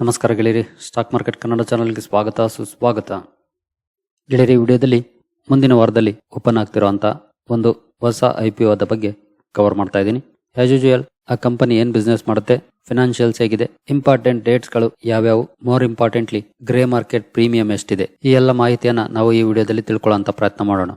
ನಮಸ್ಕಾರ ಗೆಳೆಯರಿ, stock market Kannada ಚಾನಲ್ಗೆ ಸ್ವಾಗತ, ಸುಸ್ವಾಗತ. ಗೆಳೆಯರಿ ವಿಡಿಯೋದಲ್ಲಿ ಮುಂದಿನ ವಾರದಲ್ಲಿ ಓಪನ್ ಆಗ್ತಿರುವಂಥ ಒಂದು ಹೊಸ ಐ ಪಿ ಒದ ಬಗ್ಗೆ ಕವರ್ ಮಾಡ್ತಾ ಇದ್ದೀನಿ. ಆಸ್ ಯೂಶುವಲ್ ಆ ಕಂಪನಿ ಏನ್ ಬಿಸ್ನೆಸ್ ಮಾಡುತ್ತೆ ಫಿನಾನ್ಷಿಯಲ್ಸ್ ಹೇಗಿದೆ ಇಂಪಾರ್ಟೆಂಟ್ ಡೇಟ್ಸ್ಗಳು ಯಾವ್ಯಾವು more importantly grey market premium ಎಷ್ಟಿದೆ, ಈ ಎಲ್ಲ ಮಾಹಿತಿಯನ್ನ ನಾವು ಈ ವಿಡಿಯೋದಲ್ಲಿ ತಿಳ್ಕೊಳ್ಳೋಂಥ ಪ್ರಯತ್ನ ಮಾಡೋಣ.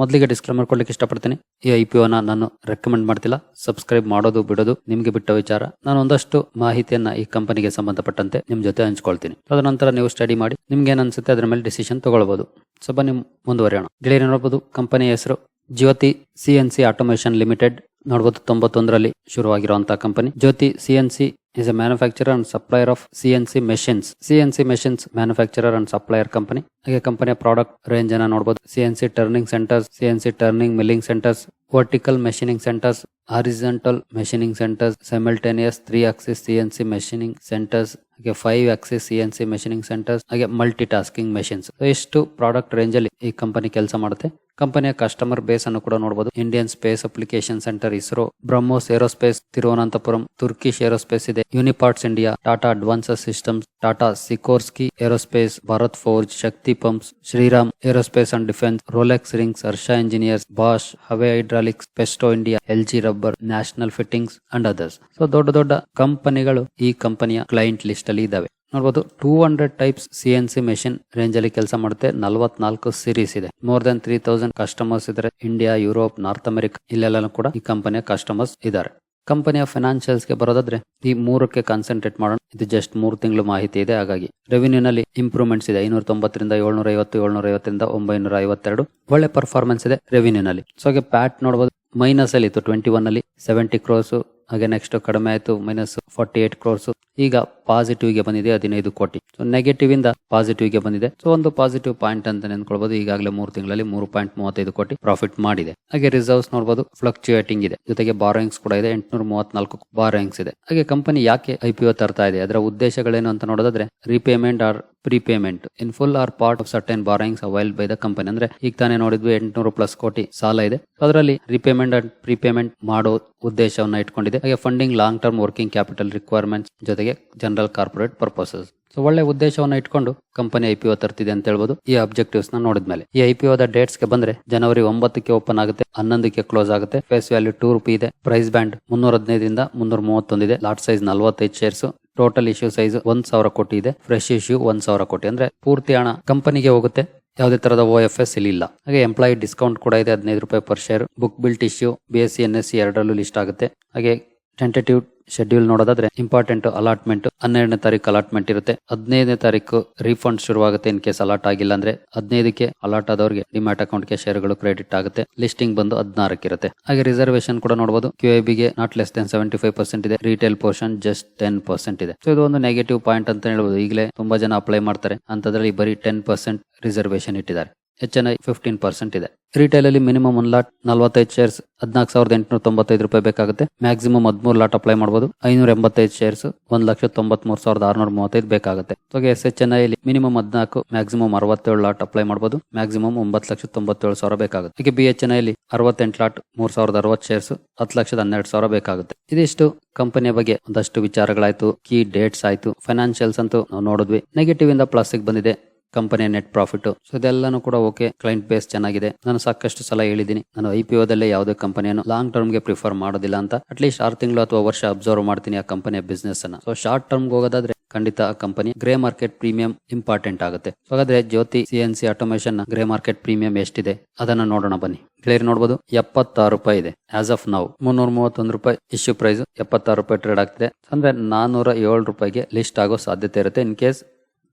ಮೊದಲಿಗೆ ಡಿಸ್ಕ್ಲೇಮರ್ ಕೊಡ್ಲಿಕ್ಕೆ ಇಷ್ಟಪಡ್ತೀನಿ. ಈ ಐ ಪಿ ಒನ ನಾನು ರೆಕಮೆಂಡ್ ಮಾಡ್ತಿಲ್ಲ. ಸಬ್ಸ್ಕ್ರೈಬ್ ಮಾಡೋದು ಬಿಡೋದು ನಿಮಗೆ ಬಿಟ್ಟ ವಿಚಾರ. ನಾನು ಒಂದಷ್ಟು ಮಾಹಿತಿಯನ್ನ ಈ ಕಂಪನಿಗೆ ಸಂಬಂಧಪಟ್ಟಂತೆ ನಿಮ್ ಜೊತೆ ಹಂಚ್ಕೊಳ್ತೀನಿ. ನಂತರ ನೀವು ಸ್ಟಡಿ ಮಾಡಿ ನಿಮ್ಗೆ ಏನ್ ಅನ್ಸುತ್ತೆ ಅದ್ರ ಮೇಲೆ ಡಿಸಿಷನ್ ತಗೊಳ್ಬಹುದು ಸ್ವಲ್ಪ ಬನ್ನಿ ಮುಂದುವರಿಯೋಣ. ಗೆಳೆಯರು ನೋಡಬಹುದು ಕಂಪನಿಯ ಹೆಸರು Jyoti C N C automation limited ನೋಡಬಹುದು ತೊಂಬತ್ತೊಂದರಲ್ಲಿ ಶುರುವಾಗಿರುವಂತಹ company Jyoti C N C is a manufacturer and supplier of CNC machines. CNC machines manufacturer and supplier company. ಹಾಗೆ ಕಂಪನಿಯ ಪ್ರಾಡಕ್ಟ್ ರೇಂಜ್ ಅನ್ನ ನೋಡಬಹುದು C N C turning centres C N C turning milling centres vertical machining centres horizontal machining centres simultaneous three axis C N C machining centres ಹಾಗೆ five axis C N C machining centres ಹಾಗೆ multi tasking machines ಎಷ್ಟು product range ಅಲ್ಲಿ ಈ company ಕೆಲಸ ಮಾಡುತ್ತೆ. ಕಂಪನಿಯ customer base ಅನ್ನು ಕೂಡ ನೋಡಬಹುದು Indian Space Application Centre ISRO BrahMos Aerospace Thiruvananthapuram Turkish Aerospace ಇದೆ. Uniparts India Tata Advanced Systems Tata Sikorsky Aerospace Bharat Forge Shakti Pumps Shriram Aerospace and Defence Rolex Rings Harsha Engineers Bosch Hawe Hydraulics Festo India L G Rubber National Fittings and others so ದೊಡ್ಡ ದೊಡ್ಡ ಕಂಪನಿಗಳು ಈ ಕಂಪನಿಯ client list ಅಲ್ಲಿ ಇದಾವೆ. ನೋಡಬಹುದು two hundred types C N C machine range ಅಲ್ಲಿ ಕೆಲಸ ಮಾಡುತ್ತೆ. ನಲವತ್ನಾಲ್ಕು ಸೀರೀಸ್ ಇದೆ. More than three thousand customers ಇದ್ದಾರೆ ಇಂಡಿಯಾ ಯುರೋಪ್ ನಾರ್ತ್ ಅಮೆರಿಕಾ ಇಲ್ಲೆಲ್ಲ ಕೂಡ ಈ ಕಂಪನಿಯ ಕಸ್ಟಮರ್ಸ್ ಇದ್ದಾರೆ ಕಂಪನಿಯ ಫೈನಾನ್ಷಿಯಲ್ಸ್ಗೆ ಬರೋದಾದ್ರೆ, ಈ ಮೂರಕ್ಕೆ ಕಾನ್ಸಂಟ್ರೇಟ್ ಮಾಡೋಣ. ಇದು ಜಸ್ಟ್ ಮೂರು ತಿಂಗಳು ಮಾಹಿತಿ ಇದೆ. ಹಾಗಾಗಿ ರೆವಿನ್ಯೂ ನಲ್ಲಿ ಇಂಪ್ರೂವ್ಮೆಂಟ್ಸ್ ಇದೆ. ಐನೂರ ತೊಂಬತ್ತರಿಂದ ಏಳ್ನೂರ ಐವತ್ತು ಏಳ್ನೂರ ಐವತ್ತರಿಂದ ಒಂಬೈನೂರ ಐವತ್ತೆರಡು ಒಳ್ಳೆ ಪರ್ಫಾರ್ಮೆನ್ಸ್ ಇದೆ ರೆವಿನ್ಯೂ ನಲ್ಲಿ ಸೊ ಪ್ಯಾಟ್ ನೋಡಬಹುದು ಮೈನಸ್ ಅಲ್ಲಿ ಇತ್ತು. ಟ್ವೆಂಟಿ ಒನ್ ಅಲ್ಲಿ ಸೆವೆಂಟಿ ಕ್ರೋರ್ಸ್ ಹಾಗೆ ನೆಕ್ಸ್ಟ್ ಕಡಿಮೆ ಆಯ್ತು ಮೈನಸ್ ಫಾರ್ಟಿ ಏಟ್ ಕ್ರೋರ್ಸ್ ಈಗ ಪಾಸಿಟಿವ್ಗೆ ಬಂದಿದೆ ಹದಿನೈದು ಕೋಟಿ. ಸೊ ನೆಗೆಟಿವ್ ಇಂದ ಪಾಸಿಟಿವ್ಗೆ ಬಂದಿದೆ. ಸೊ ಒಂದು ಪಾಸಿಟಿವ್ ಪಾಯಿಂಟ್ ಅಂತ ನೆನ್ಕೊಳ್ಬಹುದು ಈಗಾಗಲೇ ಮೂರು ತಿಂಗಳಲ್ಲಿ ಮೂರು ಪಾಯಿಂಟ್ ಮೂವತ್ತೈದು ಕೋಟಿ ಪ್ರಾಫಿಟ್ ಮಾಡಿದೆ. ಹಾಗೆ ರಿಸರ್ವ್ಸ್ ನೋಡಬಹುದು ಫ್ಲಕ್ಚುಯೇಟಿಂಗ್ ಇದೆ. ಜೊತೆಗೆ ಬಾರೋಯಿಂಗ್ಸ್ ಕೂಡ ಇದೆ ಎಂಟುನೂರ ಮೂವತ್ನಾಲ್ಕು ಬಾರೋಯಿಂಗ್ಸ್ ಇದೆ. ಹಾಗೆ ಕಂಪನಿ ಯಾಕೆ ಐಪಿಒ ತರ್ತಾ ಇದೆ? ಅದರ ಉದ್ದೇಶಗಳೇನು ಅಂತ ನೋಡೋದಾದ್ರೆ repayment or prepayment in full or part of certain borrowings availed by the company ಅಂದ್ರೆ, ಈಗ ತಾನೇ ನೋಡಿದ್ವಿ ಎಂಟುನೂರು ಪ್ಲಸ್ ಕೋಟಿ ಸಾಲ ಇದೆ. ಅದರಲ್ಲಿ ರಿಪೇಮೆಂಟ್ ಅಂಡ್ ಪ್ರೀಪೇಮೆಂಟ್ ಮಾಡೋ ಉದ್ದೇಶವನ್ನ ಇಟ್ಕೊಂಡಿದೆ. ಹಾಗೆ funding long term working capital requirements ಜೊತೆಗೆ ಜನರಲ್ ಕಾರ್ಪೊರೇಟ್ ಪರ್ಪಸಸ್ ಸೊ ಒಳ್ಳೆ ಉದ್ದೇಶವನ್ನ ಇಟ್ಕೊಂಡು ಕಂಪನಿ ಐ ಪಿ ಒ ತರ್ತಿದೆ ಅಂತ ಹೇಳ್ಬೋದು. ಈ ಅಬ್ಜೆಕ್ಟಿವ್ಸ್ನ ನೋಡಿದ್ಮೇಲೆ. ಈ ಐ ಪಿ ಡೇಟ್ಸ್ಗೆ ಬಂದ್ರೆ ಜನವರಿ ಒಂಬತ್ತಕ್ಕೆ ಓಪನ್ ಆಗುತ್ತೆ, ಹನ್ನೊಂದಕ್ಕೆ ಕ್ಲೋಸ್ ಆಗುತ್ತೆ. ಫೇಸ್ ವ್ಯಾಲ್ಯೂ ಟೂ ರುಪಿ ಇದೆ. ಪ್ರೈಸ್ ಬ್ಯಾಂಡ್ ಮುನ್ನೂರ ಹದಿನೈದರಿಂದ ಮುನ್ನೂರ ಮೂವತ್ತೊಂದಿದೆ ಲಾಟ್ ಸೈಜ್ ನಲ್ವತ್ತೈದು ಶೇರ್ಸ್ ಟೋಟಲ್ ಇಶ್ಯೂ ಸೈಜ್ ಒಂದ್ ಸಾವಿರ ಕೋಟಿ ಇದೆ. ಫ್ರೆಶ್ ಇಶ್ಯೂ ಒಂದ್ ಸಾವಿರ ಕೋಟಿ. ಅಂದ್ರೆ ಪೂರ್ತಿ ಹಣ ಕಂಪನಿಗೆ ಹೋಗುತ್ತೆ. ಯಾವುದೇ ತರದ ಓ ಎಫ್ ಎಸ್ ಇಲ್ಲಿ ಇಲ್ಲ. ಹಾಗೆ ಎಂಪ್ಲಾಯಿ ಡಿಸ್ಕೌಂಟ್ ಕೂಡ ಇದೆ, ಹದಿನೈದು ರೂಪಾಯಿ per share book built issue B S E N S E ಎರಡರಲ್ಲೂ ಲಿಸ್ಟ್ ಆಗುತ್ತೆ. ಹಾಗೆ ಟೆಂಟೇಟಿವ್ ಶೆಡ್ಯೂಲ್ ನೋಡೋದಾದ್ರೆ ಇಂಪಾರ್ಟೆಂಟ್ ಅಲಾಟ್ಮೆಂಟ್ ಹನ್ನೆರಡನೇ ತಾರೀಕು ಅಲಾಟ್ಮೆಂಟ್ ಇರುತ್ತೆ. ಹದಿನೈದನೇ ತಾರೀಕು ರೀಫಂಡ್ ಶುರುವಾಗುತ್ತೆ. ಇನ್ ಕೇಸ್ ಅಲಾಟ್ ಆಗಿಲ್ಲ ಅಂದ್ರೆ ಹದಿನೈದಕ್ಕೆ ಅಲಾಟ್ ಆದವರಿಗೆ ಡಿಮ್ಯಾಟ್ ಅಕೌಂಟ್ಗೆ ಶೇರ್ಗಳು ಕ್ರೆಡಿಟ್ ಆಗುತ್ತೆ. ಲಿಸ್ಟಿಂಗ್ ಬಂದು ಹದಿನಾರಕ್ಕೆ ಇರುತ್ತೆ. ಹಾಗೆ ರಿಸರ್ವೇಶನ್ ಕೂಡ ನೋಡಬಹುದು ಬಿಗೆ not less than seventy five percent ಇದೆ. Retail portion just ten percent ಇದೆ. ಸೊ ಇದು ಒಂದು ನೆಗೆಟಿವ್ ಪಾಯಿಂಟ್ ಅಂತ ಹೇಳ್ಬೋದು. ಈಗಲೇ ತುಂಬಾ ಜನ ಅಪ್ಲೈ ಮಾಡ್ತಾರೆ. ಅಂತದ್ರಲ್ಲಿ ಬರೀ ಟೆನ್ ಪರ್ಸೆಂಟ್ ರಿಸರ್ವೇಶನ್ ಇಟ್ಟಿದ್ದಾರೆ. H N I fifteen percent ಇದೆ. ರಿಟೇಲ್ ಅಲ್ಲಿ ಮಿನಿಮಮ್ ಒಂದ್ ಲಾಟ್ ನಲವತ್ತೈದು ಶೇರ್ಸ್ ಹದಿನಾಲ್ಕು ಸಾವಿರದ ಎಂಟುನೂರ ತೊಂಬತ್ತೈದು ರೂಪಾಯಿ ಬೇಕಾಗುತ್ತೆ. ಮ್ಯಾಕ್ಸಿಮಮ್ ಹದಿಮೂರು ಲಾಟ್ ಅಪ್ಲೈ ಮಾಡಬಹುದು ಐನೂರ ಎಂಬತ್ತೈದು ಶೇರ್ಸ್ ಒಂದ್ ಲಕ್ಷ ತೊಂಬತ್ಮೂರ್ ಸಾವಿರದ ಆರ್ನೂರ ಮೂವತ್ತೈದು ಬೇಕಾಗುತ್ತೆ. ಹಾಗೆ S H N I minimum ಹದಿನಾಲ್ಕು ಮ್ಯಾಕ್ಸಿಮಮ್ ಅರವತ್ತೇಳು ಲಾಟ್ ಅಪ್ಲೈ ಮಾಡಬಹುದು ಮ್ಯಾಕ್ಸಿಮಮ್ ಒಂಬತ್ತು ಲಕ್ಷ ತೊಂಬತ್ತೇಳು ಸಾವಿರ ಬೇಕಾಗುತ್ತೆ. ಈಗ ಬಿ ಎಚ್ ಎನ್ ಐಲಿ ಅರವತ್ತೆಂಟು ಲಾಟ್ ಮೂರ್ ಸಾವಿರದ ಅರವತ್ತು ಶೇರ್ಸ್ ಹತ್ತು ಲಕ್ಷದ ಹನ್ನೆರಡು ಸಾವಿರ ಬೇಕಾಗುತ್ತೆ. ಇದಿಷ್ಟು ಕಂಪನಿಯ ಬಗ್ಗೆ ಒಂದಷ್ಟು ವಿಚಾರಗಳಾಯ್ತು. ಕೀ ಡೇಟ್ಸ್ ಆಯ್ತು. ಫೈನಾನ್ಷಿಯಲ್ಸ್ ಅಂತೂ ನಾವು ನೋಡಿದ್ವಿ. ನೆಗೆಟಿವ್ ಇಂದ ಪ್ಲಸ್ ಬಂದಿದೆ. ಕಂಪನಿಯ ನೆಟ್ ಪ್ರಾಫಿಟ್ ಸೊ ಇದೆಲ್ಲಾನು ಕೂಡ ಓಕೆ ಕ್ಲೈಂಟ್ ಬೇಸ್ ಚೆನ್ನಾಗಿದೆ. ನಾನು ಸಾಕಷ್ಟು ಸಲ ಹೇಳಿದ್ದೀನಿ. ನಾನು ಐ ಪಿ ಒದಲ್ಲೇ ಯಾವುದೇ ಕಂಪನಿಯನ್ನು ಲಾಂಗ್ ಟರ್ಮ್ಗೆ ಪ್ರಿಫರ್ ಮಾಡೋದಿಲ್ಲ ಅಂತ. ಅಟ್ಲೀಸ್ಟ್ ಆರು ತಿಂಗಳು ಅಥವಾ ವರ್ಷ ಅಬ್ಸರ್ವ್ ಮಾಡ್ತೀನಿ ಆ ಕಂಪನಿಯ ಬಿಸ್ನೆಸ್ ಅನ್ನ. ಸೊ ಶಾರ್ಟ್ ಟರ್ಮ್ ಹೋಗೋದಾದ್ರೆ ಖಂಡಿತ ಆ company grey market premium important ಆಗುತ್ತೆ. ಹಾಗಾದ್ರೆ ಜ್ಯೋತಿ ಸಿ ಎನ್ ಸಿ ಆಟೋಮೇಷನ್ನ ಗ್ರೇ ಮಾರ್ಕೆಟ್ ಪ್ರೀಮಿಯಂ ಎಷ್ಟಿದೆ? ಅದನ್ನ ನೋಡೋಣ ಬನ್ನಿ. ಕ್ಲಿಯರ್ ನೋಡಬಹುದು ಎಪ್ಪತ್ತಾರು ರೂಪಾಯಿ ಇದೆ ಆಸ್ ಆಫ್ ನಾವು ಮುನ್ನೂರ ಮೂವತ್ತೊಂದು ರೂಪಾಯಿ ಇಶ್ಯೂ ಪ್ರೈಸ್ ಎಪ್ಪತ್ತಾರು ರೂಪಾಯಿ ಟ್ರೇಡ್ ಆಗ್ತಿದೆ. ಅಂದ್ರೆ ನಾನೂರ ಏಳು ರೂಪಾಯಿಗೆ ಲಿಸ್ಟ್ ಆಗೋ ಸಾಧ್ಯತೆ ಇರುತ್ತೆ. ಇನ್ ಕೇಸ್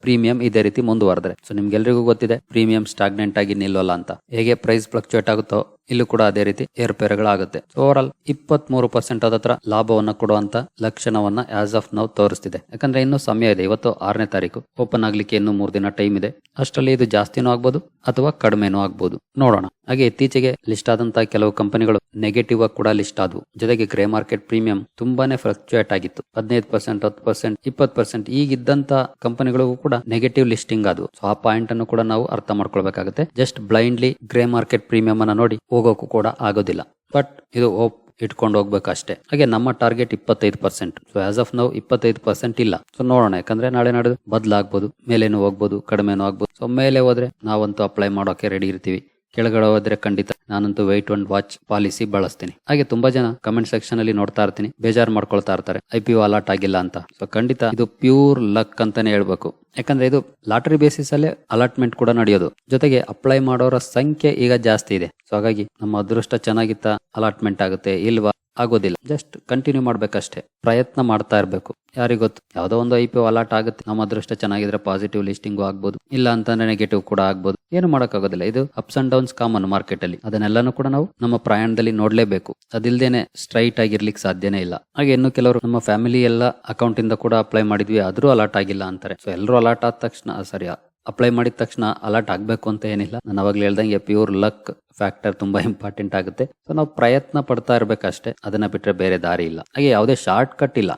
ಪ್ರೀಮಿಯಂ ಇದೇ ರೀತಿ ಮುಂದುವರೆದ್ರೆ. ಸೊ ನಿಮ್ಗೆಲ್ರಿಗೂ ಗೊತ್ತಿದೆ, ಪ್ರೀಮಿಯಂ ಸ್ಟಾಗ್ನೆಂಟ್ ಆಗಿ ನಿಲ್ಲೋಲ್ಲ ಅಂತ. ಹೇಗೆ ಪ್ರೈಸ್ ಫ್ಲಕ್ಚುಯೇಟ್ ಆಗುತ್ತೋ ಇಲ್ಲೂ ಕೂಡ ಅದೇ ರೀತಿ ಏರ್ಪೇರುಗಳಾಗುತ್ತೆ. ಓವರ್ ಆಲ್ ಇಪ್ಪತ್ತ್ ಮೂರು ಪರ್ಸೆಂಟ್ ಹತ್ರ ಲಾಭವನ್ನ ಕೊಡುವಂತ ಲಕ್ಷಣವನ್ನ ಆಸ್ ಆಫ್ ನೌ ತೋರಿಸ್ತಿದೆ. ಯಾಕಂದ್ರೆ ಇನ್ನೂ ಸಮಯ ಇದೆ. ಇವತ್ತು ಆರನೇ ತಾರೀಕು. ಓಪನ್ ಆಗ್ಲಿಕ್ಕೆ ಇನ್ನೂ ಮೂರು ದಿನ ಟೈಮ್ ಇದೆ. ಅಷ್ಟರಲ್ಲಿ ಇದು ಜಾಸ್ತಿನೂ ಆಗ್ಬೋದು ಅಥವಾ ಕಡಿಮೆನೂ ಆಗ್ಬೋದು. ನೋಡೋಣ. ಹಾಗೆ ಇತ್ತೀಚೆಗೆ ಲಿಸ್ಟ್ ಆದಂತಹ ಕೆಲವು ಕಂಪನಿಗಳು ನೆಗೆಟಿವ್ ಆಗಿ ಕೂಡ ಲಿಸ್ಟ್ ಆದವು. ಜೊತೆಗೆ ಗ್ರೇ ಮಾರ್ಕೆಟ್ ಪ್ರೀಮಿಯಂ ತುಂಬಾನೇ ಫ್ಲಕ್ಚುಯೇಟ್ ಆಗಿತ್ತು. ಹದಿನೈದು ಪರ್ಸೆಂಟ್ ಹತ್ತು ಪರ್ಸೆಂಟ್ ಇಪ್ಪತ್ತು ಪರ್ಸೆಂಟ್ ಈಗಿದ್ದಂತ ಕಂಪನಿಗಳಿಗೂ ಕೂಡ ನೆಗೆಟಿವ್ ಲಿಸ್ಟಿಂಗ್ ಆದವು. ಸೊ ಆ ಪಾಯಿಂಟ್ ಅನ್ನು ಕೂಡ ನಾವು ಅರ್ಥ ಮಾಡ್ಕೊಳ್ಬೇಕಾಗುತ್ತೆ. Just blindly grey market premium ಅನ್ನ ನೋಡಿ ಹೋಗೋಕು ಕೂಡ ಆಗೋದಿಲ್ಲ. ಬಟ್ ಇದು ಇಟ್ಕೊಂಡು ಹೋಗ್ಬೇಕು ಅಷ್ಟೇ ಹಾಗೆ ನಮ್ಮ ಟಾರ್ಗೆಟ್ ಇಪ್ಪತ್ತೈದು ಪರ್ಸೆಂಟ್ ಸೊ ಆಸ್ ಆಫ್ ನಾವು ಇಪ್ಪತ್ತೈದು ಪರ್ಸೆಂಟ್ ಇಲ್ಲ. ಸೊ ನೋಡೋಣ. ಯಾಕಂದ್ರೆ ನಾಳೆ ನಾಡಿದ್ದು ಬದಲಾಗ್ಬೋದು, ಮೇಲೇನು ಹೋಗ್ಬೋದು, ಕಡಿಮೆನೂ ಆಗ್ಬೋದು. ಸೊ ಮೇಲೆ ಹೋದ್ರೆ ನಾವಂತೂ ಅಪ್ಲೈ ಮಾಡೋಕೆ ರೆಡಿ ಇರ್ತೀವಿ. ಕೆಳಗಡೆ ಹೋದ್ರೆ ಖಂಡಿತ ನಾನಂತೂ ವೈಟ್ ಅಂಡ್ ವಾಚ್ ಪಾಲಿಸಿ ಬಳಸ್ತೀನಿ. ಹಾಗೆ ತುಂಬಾ ಜನ ಕಮೆಂಟ್ ಸೆಕ್ಷನ್ ಅಲ್ಲಿ ನೋಡ್ತಾ ಇರ್ತೀನಿ, ಬೇಜಾರ್ ಮಾಡ್ಕೊಳ್ತಾ ಇರ್ತಾರೆ ಐ ಪಿ ಅಲಾಟ್ ಆಗಿಲ್ಲ ಅಂತ. ಸೊ ಖಂಡಿತ ಇದು ಪ್ಯೂರ್ ಲಕ್ ಅಂತಾನೆ ಹೇಳ್ಬೇಕು. ಯಾಕಂದ್ರೆ ಇದು ಲಾಟರಿ ಬೇಸಿಸ್ ಅಲ್ಲೇ ಅಲಾಟ್ಮೆಂಟ್ ಕೂಡ ನಡೆಯೋದು. ಜೊತೆಗೆ ಅಪ್ಲೈ ಮಾಡೋರ ಸಂಖ್ಯೆ ಈಗ ಜಾಸ್ತಿ ಇದೆ. ಸೊ ಹಾಗಾಗಿ ನಮ್ಮ ಅದೃಷ್ಟ ಚೆನ್ನಾಗಿತ್ತ ಅಲಾಟ್ಮೆಂಟ್ ಆಗುತ್ತೆ, ಇಲ್ವಾ? ಆಗೋದಿಲ್ಲ. ಜಸ್ಟ್ ಕಂಟಿನ್ಯೂ ಮಾಡ್ಬೇಕಷ್ಟೇ. ಪ್ರಯತ್ನ ಮಾಡ್ತಾ ಇರಬೇಕು. ಯಾರಿಗ್ ಗೊತ್ತು? ಯಾವ್ದೋ ಒಂದು ಐ ಪಿ ಅಲಾಟ್ ಆಗುತ್ತೆ. ನಮ್ಮ ಅದೃಷ್ಟ ಚೆನ್ನಾಗಿದ್ರೆ ಪಾಸಿಟಿವ್ ಲಿಸ್ಟಿಂಗು ಆಗ್ಬೋದು. ಇಲ್ಲ ಅಂತಂದ್ರೆ ನೆಗೆಟಿವ್ ಕೂಡ ಆಗ್ಬೋದು. ಏನು ಮಾಡೋಕ್ಕಾಗೋದಿಲ್ಲ. ಇದು ups and downs common market ಅಲ್ಲಿ. ಅದನ್ನೆಲ್ಲಾನು ಕೂಡ ನಾವು ನಮ್ಮ ಪ್ರಯಾಣದಲ್ಲಿ ನೋಡ್ಲೇಬೇಕು. ಅದಿಲ್ದೇನೆ ಸ್ಟ್ರೈಟ್ ಆಗಿರ್ಲಿಕ್ಕೆ ಸಾಧ್ಯನೇ ಇಲ್ಲ. ಹಾಗೆ ಇನ್ನು ಕೆಲವರು ನಮ್ಮ ಫ್ಯಾಮಿಲಿ ಎಲ್ಲ ಅಕೌಂಟ್ ಇಂದ ಕೂಡ ಅಪ್ಲೈ ಮಾಡಿದ್ವಿ. ಆದ್ರೂ ಅಲಾಟ್ ಆಗಿಲ್ಲ ಅಂತಾರೆ. ಸೊ ಎಲ್ಲರೂ ಅಲಾಟ್ ಆದ ತಕ್ಷಣ ಸರಿ ಅಪ್ಲೈ ಮಾಡಿದ ತಕ್ಷಣ ಅಲರ್ಟ್ ಆಗಬೇಕು ಅಂತ ಏನಿಲ್ಲ. ನಾನು ಅವಾಗಲೇ ಹೇಳ್ದಂಗೆ ಪ್ಯೂರ್ ಲಕ್ ಫ್ಯಾಕ್ಟರ್ ತುಂಬಾ ಇಂಪಾರ್ಟೆಂಟ್ ಆಗುತ್ತೆ. ಸೊ ನಾವು ಪ್ರಯತ್ನ ಪಡ್ತಾ ಇರ್ಬೇಕಷ್ಟೇ. ಅದನ್ನ ಬಿಟ್ರೆ ಬೇರೆ ದಾರಿ ಇಲ್ಲ. ಹಾಗೆ ಯಾವುದೇ ಶಾರ್ಟ್ ಕಟ್ ಇಲ್ಲ.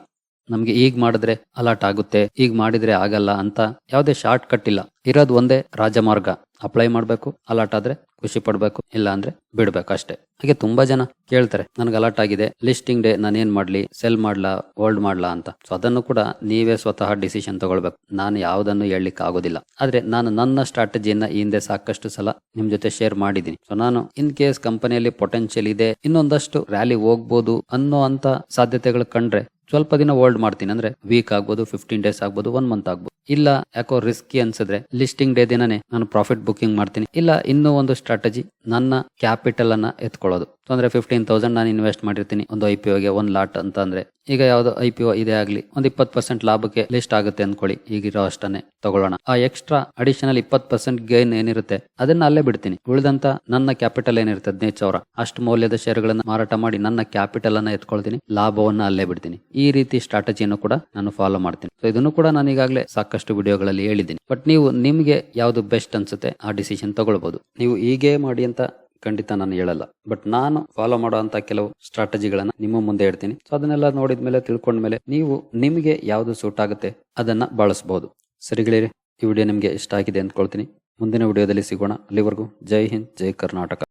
ನಮ್ಗೆ ಈಗ ಮಾಡಿದ್ರೆ ಅಲರ್ಟ್ ಆಗುತ್ತೆ, ಈಗ ಮಾಡಿದ್ರೆ ಆಗಲ್ಲ ಅಂತ ಯಾವುದೇ ಶಾರ್ಟ್ ಕಟ್ ಇಲ್ಲ. ಇರೋದು ಒಂದೇ ರಾಜಮಾರ್ಗ ಅಪ್ಲೈ ಮಾಡ್ಬೇಕು, ಅಲರ್ಟ್ ಆದ್ರೆ ಖುಷಿ ಪಡ್ಬೇಕು, ಇಲ್ಲ ಅಂದ್ರೆ ಬಿಡ್ಬೇಕು ಅಷ್ಟೇ. ಹಾಗೆ ತುಂಬಾ ಜನ ಕೇಳ್ತಾರೆ, ನನ್ಗೆ ಅಲರ್ಟ್ ಆಗಿದೆ ಲಿಸ್ಟಿಂಗ್ ಡೇ ನಾನು ಏನ್ ಮಾಡ್ಲಿ ಸೆಲ್ ಮಾಡ್ಲಾ ಹೋಲ್ಡ್ ಮಾಡ್ಲಾ ಅಂತ. ಸೊ ಅದನ್ನು ಕೂಡ ನೀವೇ ಸ್ವತಃ ಡಿಸಿಷನ್ ತಗೊಳ್ಬೇಕು. ನಾನು ಯಾವ್ದನ್ನು ಹೇಳಲಿಕ್ಕೆ ಆಗೋದಿಲ್ಲ. ಆದ್ರೆ ನಾನು ನನ್ನ ಸ್ಟ್ರಾಟಜಿಯನ್ನ ಹಿಂದೆ ಸಾಕಷ್ಟು ಸಲ ನಿಮ್ ಜೊತೆ ಶೇರ್ ಮಾಡಿದ್ದೀನಿ. ಸೊ ನಾನು ಇನ್ ಕೇಸ್ ಕಂಪನಿಯಲ್ಲಿ ಪೊಟೆನ್ಶಿಯಲ್ ಇದೆ, ಇನ್ನೊಂದಷ್ಟು ರ್ಯಾಲಿ ಹೋಗ್ಬೋದು ಅನ್ನೋ ಅಂತ ಸಾಧ್ಯತೆಗಳು ಕಂಡ್ರೆ ಸ್ವಲ್ಪ ದಿನ ಹೋಲ್ಡ್ ಮಾಡ್ತೀನಿ. ಅಂದ್ರೆ ವೀಕ್ ಆಗ್ಬೋದು ಫಿಫ್ಟೀನ್ ಡೇಸ್ ಆಗ್ಬೋದು ಒನ್ ಮಂತ್ ಆಗ್ಬೋದು. ಇಲ್ಲ, ಯಾಕೋ ರಿಸ್ಕಿ ಅನ್ಸಿದ್ರೆ ಲಿಸ್ಟಿಂಗ್ ಡೇ ದಿನನೇ ನಾನು ಪ್ರಾಫಿಟ್ ಬುಕಿಂಗ್ ಮಾಡ್ತೀನಿ. ಇಲ್ಲ, ಇನ್ನೂ ಒಂದು ಸ್ಟ್ರಾಟಜಿ ನನ್ನ ಕ್ಯಾಪಿಟಲ್ ಅನ್ನ ಎತ್ಕೊಳ್ಳೋದು. ಅಂದ್ರೆ ಫಿಫ್ಟೀನ್ ತೌಸಂಡ್ ನಾನು ಇನ್ವೆಸ್ಟ್ ಮಾಡಿರ್ತೀನಿ, ಒಂದು ಐ ಪಿ ಒಗೆ ಒಂದ್ ಲಾಟ್ ಅಂತ ಅಂದ್ರೆ. ಈಗ ಯಾವ್ದು ಐ ಪಿ ಒ ಇದೇ ಆಗ್ಲಿ, ಒಂದ್ ಇಪ್ಪತ್ತು ಪರ್ಸೆಂಟ್ ಲಾಭಕ್ಕೆ ಲಿಸ್ಟ್ ಆಗುತ್ತೆ ಅನ್ಕೊಳ್ಳಿ ಈಗಿರೋ ಅಷ್ಟನ್ನೇ ತಗೊಳ್ಳೋಣ. ಆ ಎಕ್ಸ್ಟ್ರಾ ಅಡಿಷನಲ್ ಇಪ್ಪತ್ತು ಪರ್ಸೆಂಟ್ ಗೈನ್ ಏನಿರುತ್ತೆ, ಅದನ್ನ ಅಲ್ಲೇ ಬಿಡ್ತೀನಿ. ಉಳಿದಂತ ನನ್ನ ಕ್ಯಾಪಿಟಲ್ ಏನಿರುತ್ತೆ ಹದಿನೈದು ಸಾವಿರ ಅಷ್ಟು ಮೌಲ್ಯದ ಶೇರ್ಗಳನ್ನ ಮಾರಾಟ ಮಾಡಿ ನನ್ನ ಕ್ಯಾಪಿಟಲ್ ಅನ್ನ ಎತ್ಕೊಳ್ತೀನಿ, ಲಾಭವನ್ನ ಅಲ್ಲೇ ಬಿಡ್ತೀನಿ. ಈ ರೀತಿ ಸ್ಟ್ರಾಟಜಿಯನ್ನು ಕೂಡ ನಾನು ಫಾಲೋ ಮಾಡ್ತೀನಿ. ಸೊ ಇದನ್ನು ಕೂಡ ನಾನು ಈಗಾಗಲೇ ಸಾಕಷ್ಟು ವಿಡಿಯೋಗಳಲ್ಲಿ ಹೇಳಿದ್ದೀನಿ. ಬಟ್ ನೀವು ನಿಮಗೆ ಯಾವುದು ಬೆಸ್ಟ್ ಅನ್ಸುತ್ತೆ, ಆ ಡಿಸಿಷನ್ ತಗೊಳ್ಬೋದು. ನೀವು ಹೀಗೆ ಮಾಡಿ ಅಂತ ಖಂಡಿತ ನಾನು ಹೇಳಲ್ಲ. ಬಟ್ ನಾನು ಫಾಲೋ ಮಾಡುವಂತ ಕೆಲವು ಸ್ಟ್ರಾಟಜಿಗಳನ್ನ ನಿಮ್ಮ ಮುಂದೆ ಹೇಳ್ತೀನಿ ಸೊ ಅದನ್ನೆಲ್ಲ ನೋಡಿದ್ಮೇಲೆ, ತಿಳ್ಕೊಂಡ್ಮೇಲೆ ನೀವು ನಿಮಗೆ ಯಾವುದು ಸೂಟ್ ಆಗುತ್ತೆ, ಅದನ್ನ ಬಳಸಬಹುದು ಸರಿಗಳಿರಿ ಈ ವಿಡಿಯೋ ನಿಮಗೆ ಇಷ್ಟ ಆಗಿದೆ ಅಂದ್ಕೊಳ್ತೀನಿ. ಮುಂದಿನ ವಿಡಿಯೋದಲ್ಲಿ ಸಿಗೋಣ. ಅಲ್ಲಿವರೆಗೂ ಜೈ ಹಿಂದ್, ಜೈ ಕರ್ನಾಟಕ.